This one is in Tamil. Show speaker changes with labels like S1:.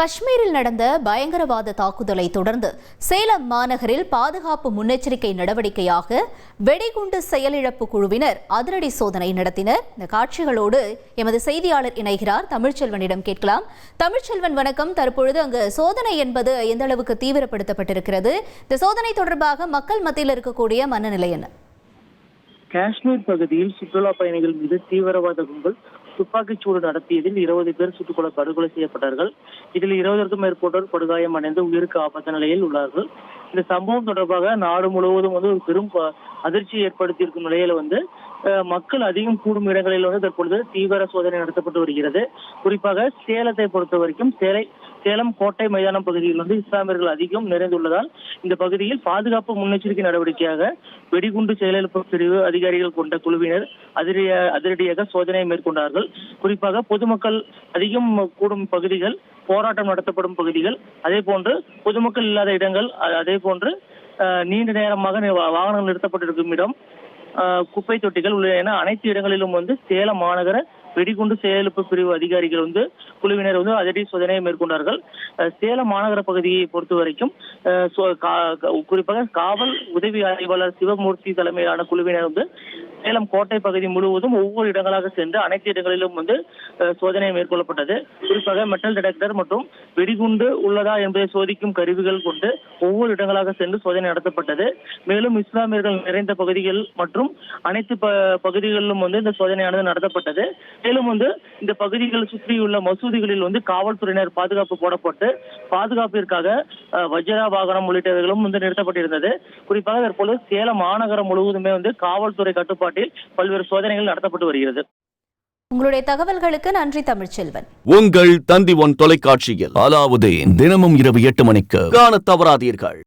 S1: காஷ்மீரில் நடந்த பயங்கரவாத தாக்குதலை தொடர்ந்து சேலம் மாநகரில் பாதுகாப்பு முன்னெச்சரிக்கை நடவடிக்கையாக வெடிகுண்டு செயலிழப்பு குழுவினர் அதிரடி சோதனை நடத்தினர். இந்த காட்சிகளோடு எமது செய்தியாளர் இணைகிறார். தமிழ்ச்செல்வனிடம் கேட்கலாம். தமிழ்ச்செல்வன் வணக்கம். தற்பொழுது அங்கு சோதனை என்பது எந்த அளவுக்கு தீவிரப்படுத்தப்பட்டிருக்கிறது? இந்த சோதனை தொடர்பாக மக்கள் மத்தியில் இருக்கக்கூடிய மனநிலை என்ன?
S2: காஷ்மீர் பகுதியில் சுற்றுலா பயணிகள் மீது தீவிரவாத கும்பல் துப்பாக்கிச்சூடு நடத்தியதில் இருபது பேர் சுட்டுக்கொலை படுகொலை செய்யப்பட்டார்கள். இதில் இருபதற்கும் மேற்பட்டோர் படுகாயம் அடைந்து உயிருக்கு ஆபத்த நிலையில் உள்ளார்கள். இந்த சம்பவம் தொடர்பாக நாடு முழுவதும் வந்து ஒரு பெரும் அதிர்ச்சி ஏற்படுத்தியிருக்கும் நிலையில வந்து மக்கள் அதிகம் கூடும் இடங்களில் வந்து தற்பொழுது தீவிர சோதனை நடத்தப்பட்டு வருகிறது. குறிப்பாக சேலத்தை பொறுத்த வரைக்கும் சேலை சேலம் கோட்டை மைதானம் பகுதியில் வந்து இஸ்லாமியர்கள் அதிகம் நிறைந்துள்ளதால் இந்த பகுதியில் பாதுகாப்பு முன்னெச்சரிக்கை நடவடிக்கையாக வெடிகுண்டு செயலிழப்பு பிரிவு அதிகாரிகள் கொண்ட குழுவினர் அதிரடிய அதிரடியாக சோதனை மேற்கொண்டார்கள். குறிப்பாக பொதுமக்கள் அதிகம் கூடும் பகுதிகள் போராட்டம் நடத்தப்படும் பகுதிகள் அதே போன்று பொதுமக்கள் இல்லாத இடங்கள் அதே போன்று அஹ், நீண்ட நேரமாக வாகனங்கள் நிறுத்தப்பட்டிருக்கும் இடம் குப்பை தொட்டிகள் உள்ள என அனைத்து இடங்களிலும் வந்து சேலம் மாநகர வெடிகுண்டு செயலிழப்பு பிரிவு அதிகாரிகள் வந்து குழுவினர் வந்து அதிரடி சோதனையை மேற்கொண்டார்கள். சேலம் மாநகர பகுதியை பொறுத்த வரைக்கும் சோ- கா- குறிப்பாக காவல் உதவி ஆய்வாளர் சிவமூர்த்தி தலைமையிலான குழுவினர் வந்து சேலம் கோட்டை பகுதி முழுவதும் ஒவ்வொரு இடங்களாக சென்று அனைத்து இடங்களிலும் வந்து சோதனை மேற்கொள்ளப்பட்டது. குறிப்பாக மெட்டல் டிடெக்டர் மற்றும் வெடிகுண்டு உள்ளதா என்பதை சோதிக்கும் கருவிகள் கொண்டு ஒவ்வொரு இடங்களாக சென்று சோதனை நடத்தப்பட்டது. மேலும் இஸ்லாமியர்கள் நிறைந்த பகுதிகள் மற்றும் அனைத்து ப- பகுதிகளிலும் வந்து இந்த சோதனையானது நடத்தப்பட்டது. மேலும் வந்து இந்த பகுதிகள் சுற்றியுள்ள மசூதிகளில் வந்து காவல்துறையினர் பாதுகாப்பு போடப்பட்டு பாதுகாப்பிற்காக வஜ்ரா வாகனம் உள்ளிட்டவைகளும் வந்து நிறுத்தப்பட்டிருந்தது. குறிப்பாக தற்போது சேலம் மாநகரம் முழுவதுமே வந்து காவல்துறை கட்டுப்பாட்டில் பல்வேறு சோதனைகள் நடத்தப்பட்டு வருகிறது.
S1: உங்களுடைய தகவல்களுக்கு நன்றி தமிழ்ச்செல்வன்.
S3: உங்கள் தந்தி ஒன் தொலைக்காட்சியில். அலாவுதீன் தினமும் இரவு எட்டு மணிக்கு. காணத் தவறாதீர்கள்.